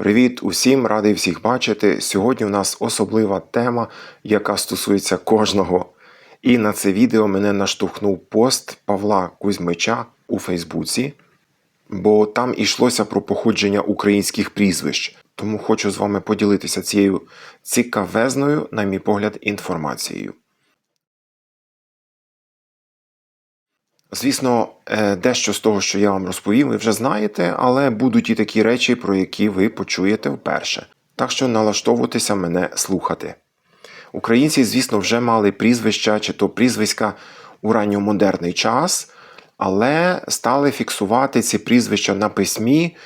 Привіт усім, радий всіх бачити. Сьогодні у нас особлива тема, яка стосується кожного. І на це відео мене наштовхнув пост Павла Кузьмича у Фейсбуці, бо там йшлося про походження українських прізвищ. Тому хочу з вами поділитися цією цікавезною, на мій погляд, інформацією. Звісно, е, дещо з того, що я вам розповів, ви вже знаєте, але будуть і такі речі, про які ви почуєте вперше. Так що налаштовуйтеся мене слухати. Українці, звісно, вже мали прізвища чи то прізвиська у ранньомодерний час, але стали фіксувати ці прізвища на письмі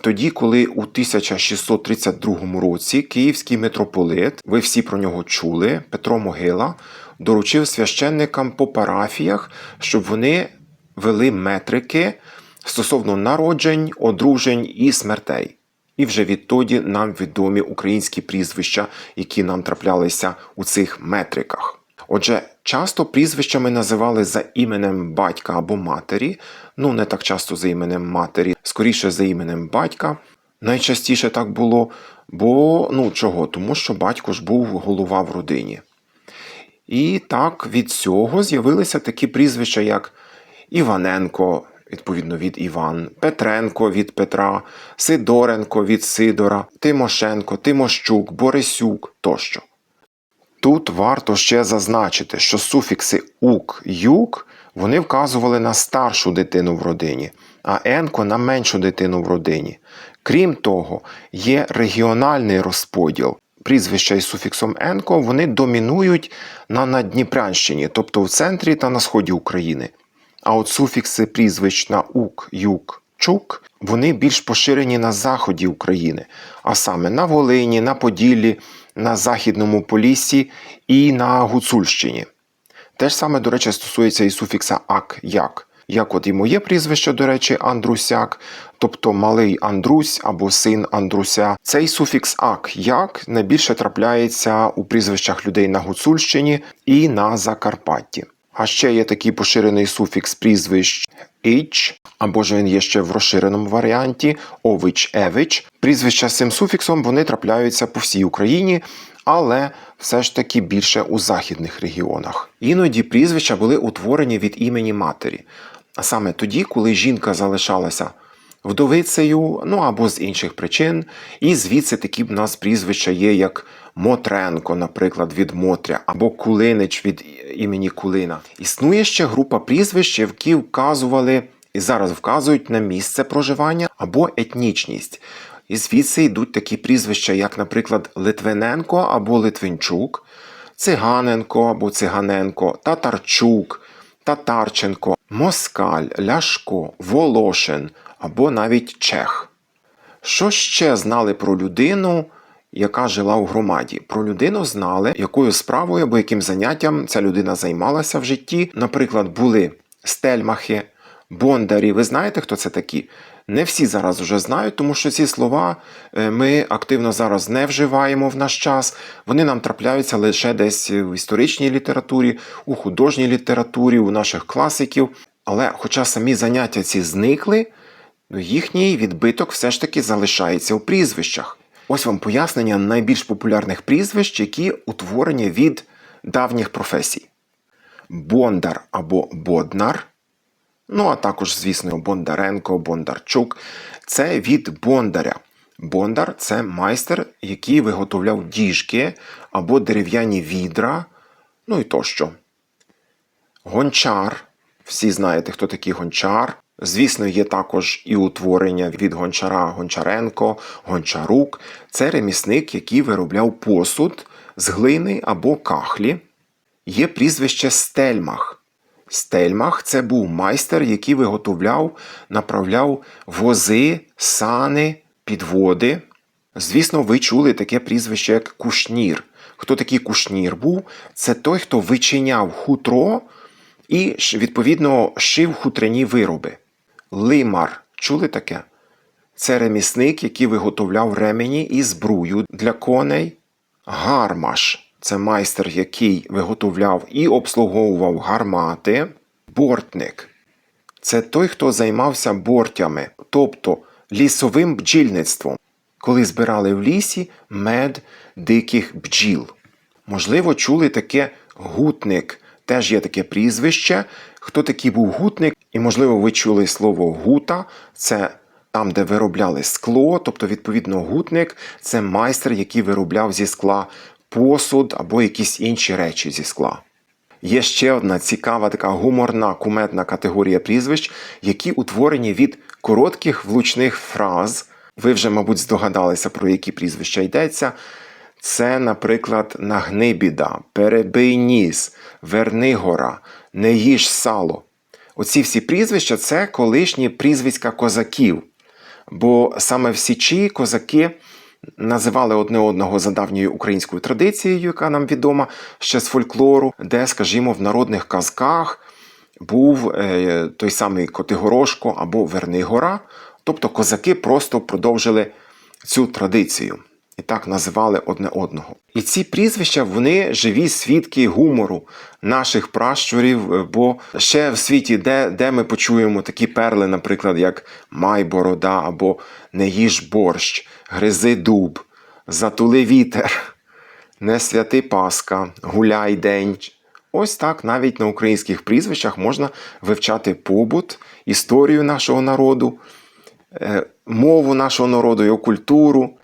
тоді, коли у 1632 році київський митрополит, ви всі про нього чули, Петро Могила, доручив священникам по парафіях, щоб вони вели метрики стосовно народжень, одружень і смертей. І вже відтоді нам відомі українські прізвища, які нам траплялися у цих метриках. Отже, часто прізвищами називали за іменем батька або матері, ну не так часто за іменем матері, скоріше за іменем батька. Найчастіше так було, бо ну чого? Тому що батько ж був голова в родині. І так від цього з'явилися такі прізвища, як Іваненко, відповідно від Іван, Петренко від Петра, Сидоренко від Сидора, Тимошенко, Тимощук, Борисюк тощо. Тут варто ще зазначити, що суфікси ук, юк вони вказували на старшу дитину в родині, а енко на меншу дитину в родині. Крім того, є регіональний розподіл. Прізвища із суфіксом енко вони домінують на Надніпрянщині, тобто в центрі та на сході України. А от суфікси прізвищ на ук, юк, чук вони більш поширені на заході України, а саме на Волині, на Поділлі, на Західному Поліссі і на Гуцульщині. Те ж саме, до речі, стосується і суфікса ак як. Як от і моє прізвище, до речі, Андрусяк, тобто малий Андрусь або син Андруся. Цей суфікс ак як найбільше трапляється у прізвищах людей на Гуцульщині і на Закарпатті. А ще є такий поширений суфікс прізвищ «ич», або ж він є ще в розширеному варіанті ович евич. Прізвища з цим суфіксом вони трапляються по всій Україні, але все ж таки більше у західних регіонах. Іноді прізвища були утворені від імені матері, а саме тоді, коли жінка залишалася вдовицею, ну або з інших причин, і звідси такі в нас прізвища є, як Мотренко, наприклад, від Мотря, або Кулинич від імені Кулина. Існує ще група прізвищ, які вказували і зараз вказують на місце проживання або етнічність. І звідси йдуть такі прізвища, як, наприклад, Литвиненко або Литвинчук, Циганенко або Циганенко, Татарчук, Татарченко, Москаль, Ляшко, Волошин або навіть Чех. Що ще знали про людину, яка жила у громаді? Про людину знали, якою справою або яким заняттям ця людина займалася в житті. Наприклад, були стельмахи, бондарі. Ви знаєте, хто це такі? Не всі зараз вже знають, тому що ці слова е, ми активно зараз не вживаємо в наш час. Вони нам трапляються лише десь в історичній літературі, у художній літературі, у наших класиків. Але, хоча самі заняття ці зникли, їхній відбиток все ж таки залишається у прізвищах. Ось вам пояснення найбільш популярних прізвищ, які утворені від давніх професій: Бондар або Боднар. Ну, а також, звісно, Бондаренко, Бондарчук. Це від Бондаря. Бондар це майстер, який виготовляв діжки або дерев'яні відра, ну і тощо. Гончар. Всі знаєте, хто такий гончар. Звісно, є також і утворення від гончара Гончаренко, Гончарук. Це ремісник, який виробляв посуд з глини або кахлі. Є прізвище Стельмах. Стельмах це був майстер, який виготовляв, направляв вози, сани, підводи. Звісно, ви чули таке прізвище, як кушнір. Хто такий кушнір був? Це той, хто вичиняв хутро і, відповідно, шив хутряні вироби. Лимар. Чули таке? Це ремісник, який виготовляв ремені і збрую для коней. Гармаш це майстер, який виготовляв і обслуговував гармати. Бортник це той, хто займався бортями, тобто лісовим бджільництвом. коли збирали в лісі мед диких бджіл. Можливо, чули таке гутник. Теж є таке прізвище. Хто такий був гутник? І, можливо, ви чули слово гута. Це там, де виробляли скло, тобто, відповідно, гутник це майстер, який виробляв зі скла посуд або якісь інші речі зі скла. Є ще одна цікава така гуморна куметна категорія прізвищ, які утворені від коротких влучних фраз. Ви вже, мабуть, здогадалися, про які прізвища йдеться. Це, наприклад, нагнибіда, перебий ніс, верни гора, не їж сало. Оці всі прізвища це колишні прізвиська козаків. Бо саме в Січі козаки називали одне одного за давньою українською традицією, яка нам відома ще з фольклору, де, скажімо, в народних казках був е, той самий Котигорошко або Вернигора. Тобто козаки просто продовжили цю традицію і так називали одне одного. І ці прізвища вони живі свідки гумору наших пращурів, е, бо ще в світі, де, де ми почуємо такі перли, наприклад, як Май борода або Не їж борщ, гризи дуб, затули вітер, не святи Паска, гуляй день. Ось так навіть на українських прізвищах можна вивчати побут, історію нашого народу, е, мову нашого народу, його культуру.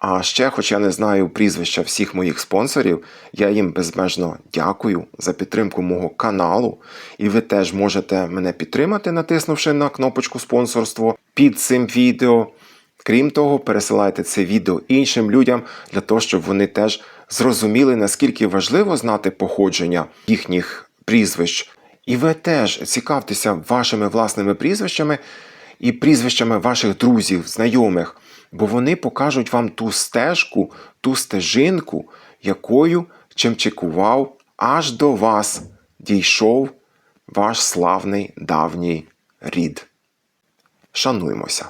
А ще, хоч я не знаю прізвища всіх моїх спонсорів, я їм безмежно дякую за підтримку мого каналу. І ви теж можете мене підтримати, натиснувши на кнопочку спонсорство під цим відео. Крім того, пересилайте це відео іншим людям для того, щоб вони теж зрозуміли, наскільки важливо знати походження їхніх прізвищ. І ви теж цікавтеся вашими власними прізвищами і прізвищами ваших друзів, знайомих, бо вони покажуть вам ту стежку, ту стежинку, якою чимчикував аж до вас дійшов ваш славний давній рід. Шануймося!